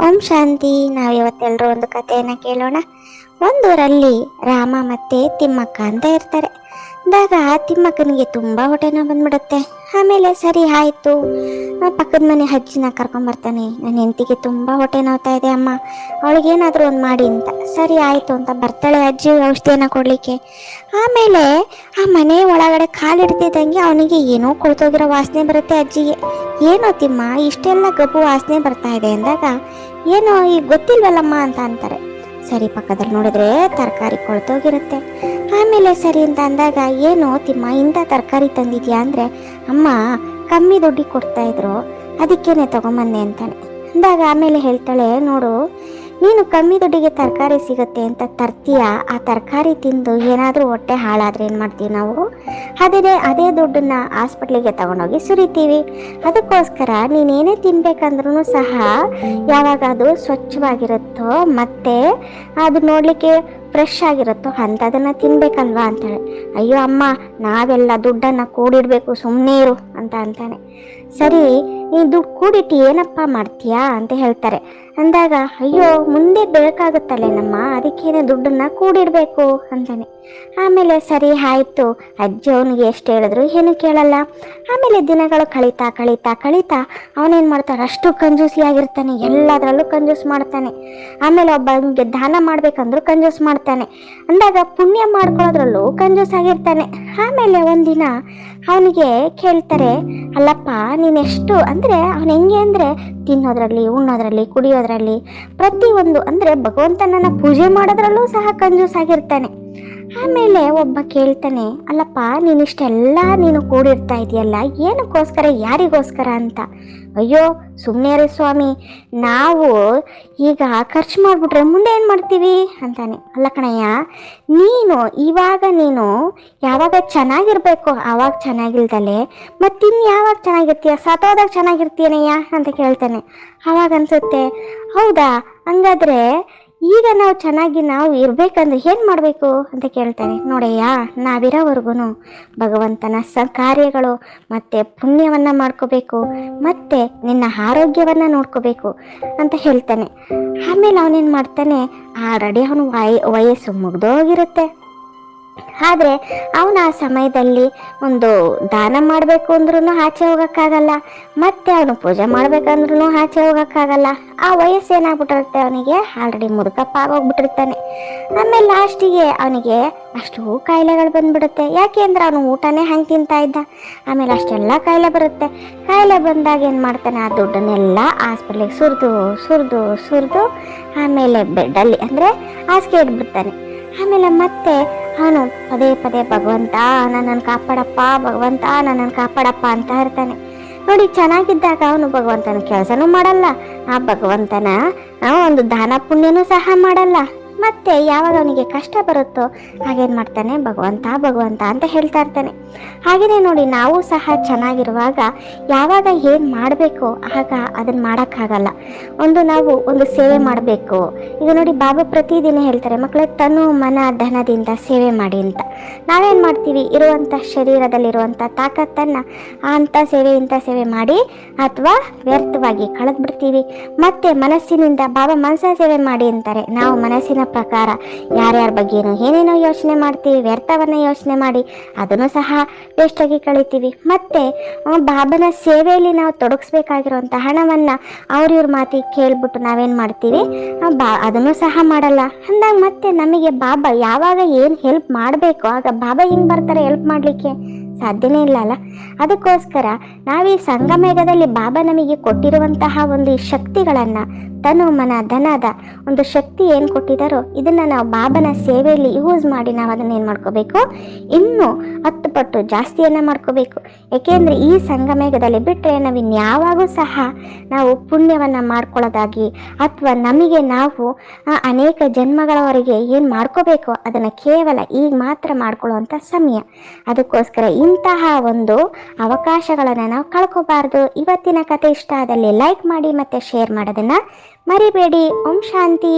ಓಂ ಶಾಂತಿ. ನಾವಿವತ್ತೆಲ್ಲರೂ ಒಂದು ಕಥೆಯನ್ನು ಕೇಳೋಣ. ಒಂದೂರಲ್ಲಿ ರಾಮ ಮತ್ತೆ ತಿಮ್ಮಕ್ಕ ಅಂತ ಇರ್ತಾರೆ. ಅಂದಾಗ ತಿಮ್ಮಕ್ಕನಿಗೆ ತುಂಬ ಹೊಟ್ಟೆ ನೋವು ಬಂದ್ಬಿಡುತ್ತೆ. ಆಮೇಲೆ ಸರಿ ಆಯಿತು. ಪಕ್ಕದ ಮನೆ ಅಜ್ಜಿನ ಕರ್ಕೊಂಬರ್ತಾನೆ ನನ್ನ ಹೆಂಡತಿಗೆ ತುಂಬ ಹೊಟ್ಟೆ ನೋವ್ತಾ ಇದೆ ಅಮ್ಮ. ಅವಳಿಗೇನಾದರೂ ಒಂದು ಮಾಡಿ ಅಂತ. ಸರಿ ಆಯಿತು ಅಂತ ಬರ್ತಾಳೆ ಅಜ್ಜಿ ಔಷಧಿಯನ್ನು ಕೊಡಲಿಕ್ಕೆ. ಆಮೇಲೆ ಆ ಮನೆ ಒಳಗಡೆ ಕಾಲಿಡ್ತಿದ್ದಂಗೆ ಅವನಿಗೆ ಏನೋ ಕೊಳ್ತೋಗಿರೋ ವಾಸನೆ ಬರುತ್ತೆ ಅಜ್ಜಿಗೆ. ಏನೋ ತಿಮ್ಮ, ಇಷ್ಟೆಲ್ಲ ಗಬ್ಬು ವಾಸನೆ ಬರ್ತಾ ಇದೆ ಅಂದಾಗ, ಏನೋ ಈಗ ಗೊತ್ತಿಲ್ವಲ್ಲಮ್ಮ ಅಂತ ಅಂತಾರೆ. ಸರಿ ಪಕ್ಕದಲ್ಲಿ ನೋಡಿದ್ರೆ ತರಕಾರಿ ಕೊಳ್ತೋಗಿರುತ್ತೆ. ಆಮೇಲೆ ಸರಿ ಅಂತ ಅಂದಾಗ ಏನು ತಿಮ್ಮ, ಇಂಥ ತರಕಾರಿ ತಂದಿದ್ಯಾ ಅಂದರೆ ಅಮ್ಮ ಕಮ್ಮಿ ದುಡ್ಡಿಗೆ ಕೊಡ್ತಾ ಇದ್ರು, ಅದಕ್ಕೇನೆ ತಗೊಂಬಂದೆ ಅಂತಾನೆ ಅಂದಾಗ ಆಮೇಲೆ ಹೇಳ್ತಾಳೆ, ನೋಡು ನೀನು ಕಮ್ಮಿ ದುಡ್ಡಿಗೆ ತರಕಾರಿ ಸಿಗುತ್ತೆ ಅಂತ ತರ್ತೀಯ? ಆ ತರಕಾರಿ ತಿಂದು ಏನಾದರೂ ಹೊಟ್ಟೆ ಹಾಳಾದ್ರೆ ಏನು ಮಾಡ್ತೀವಿ ನಾವು? ಅದೇ ಅದೇ ದುಡ್ಡನ್ನು ಹಾಸ್ಪಿಟ್ಲಿಗೆ ತಗೊಂಡೋಗಿ ಸುರಿತೀವಿ. ಅದಕ್ಕೋಸ್ಕರ ನೀನೇನೇ ತಿನ್ಬೇಕಂದ್ರೂ ಸಹ ಯಾವಾಗ ಅದು ಸ್ವಚ್ಛವಾಗಿರುತ್ತೋ ಮತ್ತು ಅದು ನೋಡಲಿಕ್ಕೆ ಫ್ರೆಶ್ ಆಗಿರುತ್ತೋ ಅಂಥದನ್ನು ತಿನ್ಬೇಕಲ್ವಾ ಅಂತಾಳೆ. ಅಯ್ಯೋ ಅಮ್ಮ, ನಾವೆಲ್ಲ ದುಡ್ಡನ್ನು ಕೂಡಿಡಬೇಕು ಸುಮ್ಮನೆ ಇರು ಅಂತ ಅಂತಾನೆ. ಸರಿ ನೀನು ದುಡ್ಡು ಕೂಡಿಟ್ಟು ಏನಪ್ಪ ಮಾಡ್ತೀಯಾ ಅಂತ ಹೇಳ್ತಾರೆ. ಅಂದಾಗ, ಅಯ್ಯೋ, ಮುಂದೆ ಬೇಕಾಗುತ್ತಲ್ಲೇನಮ್ಮ ಅದಕ್ಕೇನೆ ದುಡ್ಡನ್ನ ಕೂಡಿಡಬೇಕು? ಅಂತಾನೆ. ಆಮೇಲೆ, ಸರಿ, ಆಯಿತು. ಅಜ್ಜಿ ಅವನಿಗೆ ಎಷ್ಟು ಹೇಳಿದ್ರು ಏನು ಕೇಳಲ್ಲ. ಆಮೇಲೆ ದಿನಗಳು ಕಳೀತಾ ಕಳೀತಾ ಕಳೀತಾ ಅವನೇನು ಮಾಡ್ತಾರೆ ಅಷ್ಟು ಕಂಜೂಸಿ ಆಗಿರ್ತಾನೆ, ಎಲ್ಲದರಲ್ಲೂ ಕಂಜೂಸ್ ಮಾಡ್ತಾನೆ. ಆಮೇಲೆ ಒಬ್ಬನಿಗೆ ದಾನ ಮಾಡ್ಬೇಕಂದ್ರು ಕಂಜೂಸ್ ಮಾಡ್ತಾನೆ. ಅಂದಾಗ ಪುಣ್ಯ ಮಾಡ್ಕೊಳ್ಳೋದ್ರಲ್ಲೂ ಕಂಜೂಸ್ ಆಗಿರ್ತಾನೆ. ಆಮೇಲೆ ಒಂದಿನ ಅವನಿಗೆ ಕೇಳ್ತಾರೆ ಅಲ್ಲಪ್ಪ, ನೀನೆಷ್ಟು ಅಂದರೆ ಅವನು ಹೆಂಗೆ ಅಂದರೆ ತಿನ್ನೋದ್ರಲ್ಲಿ, ಉಣ್ಣೋದ್ರಲ್ಲಿ, ಕುಡಿಯೋದ್ರಲ್ಲಿ ಪ್ರತಿಯೊಂದು ಅಂದರೆ ಭಗವಂತನನ್ನು ಪೂಜೆ ಮಾಡೋದ್ರಲ್ಲೂ ಸಹ ಕಂಜೂಸ್ ಆಗಿರ್ತಾನೆ ಆಮೇಲೆ ಒಬ್ಬ ಕೇಳ್ತಾನೆ, ಅಲ್ಲಪ್ಪ ನೀನಿಷ್ಟೆಲ್ಲ ನೀನು ಕೂಡಿರ್ತಾ ಇದೆಯಲ್ಲ, ಏನಕ್ಕೋಸ್ಕರ, ಯಾರಿಗೋಸ್ಕರ ಅಂತ? ಅಯ್ಯೋ ಸುಮ್ಮನೆ ರೀ ಸ್ವಾಮಿ, ನಾವು ಈಗ ಖರ್ಚು ಮಾಡಿಬಿಟ್ರೆ ಮುಂದೆ ಏನು ಮಾಡ್ತೀವಿ? ಅಂತಾನೆ. ಅಲ್ಲ ಕಣಯ್ಯ, ನೀನು ಇವಾಗ ನೀನು ಯಾವಾಗ ಚೆನ್ನಾಗಿರ್ಬೇಕು ಆವಾಗ ಚೆನ್ನಾಗಿಲ್ದಲೆ, ಮತ್ತಿನ್ನು ಯಾವಾಗ ಚೆನ್ನಾಗಿರ್ತೀಯ, ಸತೋದಾಗ ಚೆನ್ನಾಗಿರ್ತೀಯನಯ್ಯ? ಅಂತ ಕೇಳ್ತಾನೆ. ಆವಾಗ ಅನ್ಸುತ್ತೆ ಹೌದಾ, ಹಂಗಾದ್ರೆ ಈಗ ನಾವು ಚೆನ್ನಾಗಿ ನಾವು ಇರಬೇಕಂದ್ರೆ ಏನು ಮಾಡಬೇಕು ಅಂತ ಕೇಳ್ತಾರೆ ನೋಡಯ್ಯ ನಾವಿರೋವರೆಗೂ ಭಗವಂತನ ಸ ಕಾರ್ಯಗಳು ಮತ್ತು ಪುಣ್ಯವನ್ನು ಮಾಡ್ಕೋಬೇಕು, ಮತ್ತು ನಿನ್ನ ಆರೋಗ್ಯವನ್ನು ನೋಡ್ಕೋಬೇಕು ಅಂತ ಹೇಳ್ತಾನೆ. ಆಮೇಲೆ ಅವನೇನು ಮಾಡ್ತಾನೆ ಆಲ್ರೆಡಿ ಅವನು ವಯ, ವಯಸ್ಸು ಮುಗ್ದೋಗಿರುತ್ತೆ. ಆದರೆ ಅವನು ಆ ಸಮಯದಲ್ಲಿ ಒಂದು ದಾನ ಮಾಡಬೇಕು ಅಂದ್ರೂ ಆಚೆ ಹೋಗೋಕ್ಕಾಗಲ್ಲ, ಮತ್ತೆ ಅವನು ಪೂಜೆ ಮಾಡ್ಬೇಕಂದ್ರೂ ಆಚೆ ಹೋಗೋಕ್ಕಾಗಲ್ಲ. ಆ ವಯಸ್ಸು ಏನಾಗ್ಬಿಟ್ಟಿರುತ್ತೆ ಅವನಿಗೆ? ಆಲ್ರೆಡಿ ಮುದುಕಪ್ಪ ಆಗೋಗ್ಬಿಟ್ಟಿರ್ತಾನೆ ಆಮೇಲೆ ಲಾಸ್ಟಿಗೆ ಅವನಿಗೆ ಅಷ್ಟು ಕಾಯಿಲೆಗಳು ಬಂದ್ಬಿಡುತ್ತೆ. ಯಾಕೆ ಅಂದ್ರೆ ಅವನು ಊಟನೇ ಹಂಗೆ ತಿಂತಾ ಇದ್ದ. ಆಮೇಲೆ ಅಷ್ಟೆಲ್ಲ ಕಾಯಿಲೆ ಬರುತ್ತೆ. ಕಾಯಿಲೆ ಬಂದಾಗ ಏನು ಮಾಡ್ತಾನೆ? ಆ ದುಡ್ಡನ್ನೆಲ್ಲ ಹಾಸ್ಪಿಟ್ಲಿಗೆ ಸುರಿದು ಸುರಿದು ಸುರಿದು ಆಮೇಲೆ ಬೆಡ್ಡಲ್ಲಿ, ಅಂದರೆ ಹಾಸಿಗೆ ಇಟ್ಬಿಡ್ತಾನೆ. ಆಮೇಲೆ ಮತ್ತೆ, ಅವನು ಪದೇ ಪದೇ ಭಗವಂತ, ನನ್ನನ್ನು ಕಾಪಾಡಪ್ಪ, ಭಗವಂತ, ನನ್ನನ್ನು ಕಾಪಾಡಪ್ಪ ಅಂತ ಇರ್ತಾನೆ ನೋಡಿ, ಚೆನ್ನಾಗಿದ್ದಾಗ ಅವನು ಭಗವಂತನ ಕೆಲಸನೂ ಮಾಡಲ್ಲ. ಆ ಭಗವಂತನ ಒಂದು ದಾನ ಪುಣ್ಯನೂ ಸಹ ಮಾಡಲ್ಲ. ಮತ್ತೆ ಯಾವಾಗ ಅವನಿಗೆ ಕಷ್ಟ ಬರುತ್ತೋ ಹಾಗೇನು ಮಾಡ್ತಾನೆ? ಭಗವಂತ ಭಗವಂತ ಅಂತ ಹೇಳ್ತಾ ಇರ್ತಾನೆ. ಹಾಗೆಯೇ ನೋಡಿ ನಾವು ಸಹ ಚೆನ್ನಾಗಿರುವಾಗ ಯಾವಾಗ ಏನು ಮಾಡಬೇಕು ಆಗ ಅದನ್ನು ಮಾಡೋಕ್ಕಾಗಲ್ಲ. ಒಂದು ನಾವು ಒಂದು ಸೇವೆ ಮಾಡಬೇಕು. ಈಗ ನೋಡಿ ಬಾಬಾ ಪ್ರತಿದಿನ ಹೇಳ್ತಾರೆ ಮಕ್ಕಳ ತನು ಮನ ಧನದಿಂದ ಸೇವೆ ಮಾಡಿ ಅಂತ. ನಾವೇನು ಮಾಡ್ತೀವಿ? ಇರುವಂಥ ಶರೀರದಲ್ಲಿರುವಂಥ ತಾಕತ್ತನ್ನು ಅಂಥ ಸೇವೆ ಇಂಥ ಸೇವೆ ಮಾಡಿ ಅಥವಾ ವ್ಯರ್ಥವಾಗಿ ಕಳೆದ್ಬಿಡ್ತೀವಿ. ಮತ್ತು ಮನಸ್ಸಿನಿಂದ ಬಾಬಾ ಮನಸ್ಸ ಸೇವೆ ಮಾಡಿ ಅಂತಾರೆ. ನಾವು ಮನಸ್ಸಿನ ಪ್ರಕಾರ ಯಾರ್ಯಾರ ಬಗ್ಗೆನೋ ಏನೇನೋ ಯೋಚನೆ ಮಾಡ್ತೀವಿ, ವ್ಯರ್ಥವನ್ನು ಯೋಚನೆ ಮಾಡಿ ಅದನ್ನು ಸಹ ವೇಸ್ಟಾಗಿ ಕಳಿತೀವಿ. ಮತ್ತು ಬಾಬನ ಸೇವೆಯಲ್ಲಿ ನಾವು ತೊಡಗಿಸ್ಬೇಕಾಗಿರುವಂಥ ಹಣವನ್ನು ಅವ್ರಿವ್ರ ಮಾತಿಗೆ ಕೇಳ್ಬಿಟ್ಟು ನಾವೇನು ಮಾಡ್ತೀವಿ? ಬಾ, ಅದನ್ನು ಸಹ ಮಾಡಲ್ಲ. ಅಂದಾಗ ಮತ್ತೆ ನಮಗೆ ಬಾಬಾ ಯಾವಾಗ ಏನು ಹೆಲ್ಪ್ ಮಾಡಬೇಕು ಆಗ ಬಾಬಾ ಹೆಂಗೆ ಬರ್ತಾರೆ ಹೆಲ್ಪ್ ಮಾಡಲಿಕ್ಕೆ. ಸಾಧ್ಯನೇ ಇಲ್ಲ ಅಲ್ಲ ಅದಕ್ಕೋಸ್ಕರ ನಾವು ಈ ಸಂಗಮೇಘದಲ್ಲಿ ಬಾಬಾ ನಮಗೆ ಕೊಟ್ಟಿರುವಂತಹ ಒಂದು ಈ ಶಕ್ತಿಗಳನ್ನು, ತನು ಮನ, ಧನದ ಒಂದು ಶಕ್ತಿ ಏನು ಕೊಟ್ಟಿದ್ದಾರೋ ಇದನ್ನು ನಾವು ಬಾಬನ ಸೇವೆಯಲ್ಲಿ ಯೂಸ್ ಮಾಡಿ ನಾವು ಅದನ್ನು ಏನು ಮಾಡ್ಕೋಬೇಕು? ಇನ್ನೂ ಹತ್ತು ಪಟ್ಟು ಜಾಸ್ತಿಯನ್ನು ಮಾಡ್ಕೋಬೇಕು. ಏಕೆಂದರೆ ಈ ಸಂಗಮೇಘದಲ್ಲಿ ಬಿಟ್ಟರೆ ನಾವು ಇನ್ಯಾವಾಗೂ ಸಹ ನಾವು ಪುಣ್ಯವನ್ನು ಮಾಡ್ಕೊಳ್ಳೋದಾಗಿ ಅಥವಾ ನಮಗೆ ನಾವು ಅನೇಕ ಜನ್ಮಗಳವರೆಗೆ ಏನು ಮಾಡ್ಕೋಬೇಕು? ಅದನ್ನು ಕೇವಲ ಈಗ ಮಾತ್ರ ಮಾಡ್ಕೊಳ್ಳುವಂಥ ಸಮಯ. ಅದಕ್ಕೋಸ್ಕರ ಇಂತಹ ಒಂದು ಅವಕಾಶಗಳನ್ನು ನಾವು ಕಳ್ಕೋಬಾರ್ದು. ಇವತ್ತಿನ ಕತೆ ಇಷ್ಟ ಆದಲ್ಲಿ ಲೈಕ್ ಮಾಡಿ ಮತ್ತು ಶೇರ್ ಮಾಡೋದನ್ನು ಮರಿಬೇಡಿ. ಓಂ ಶಾಂತಿ.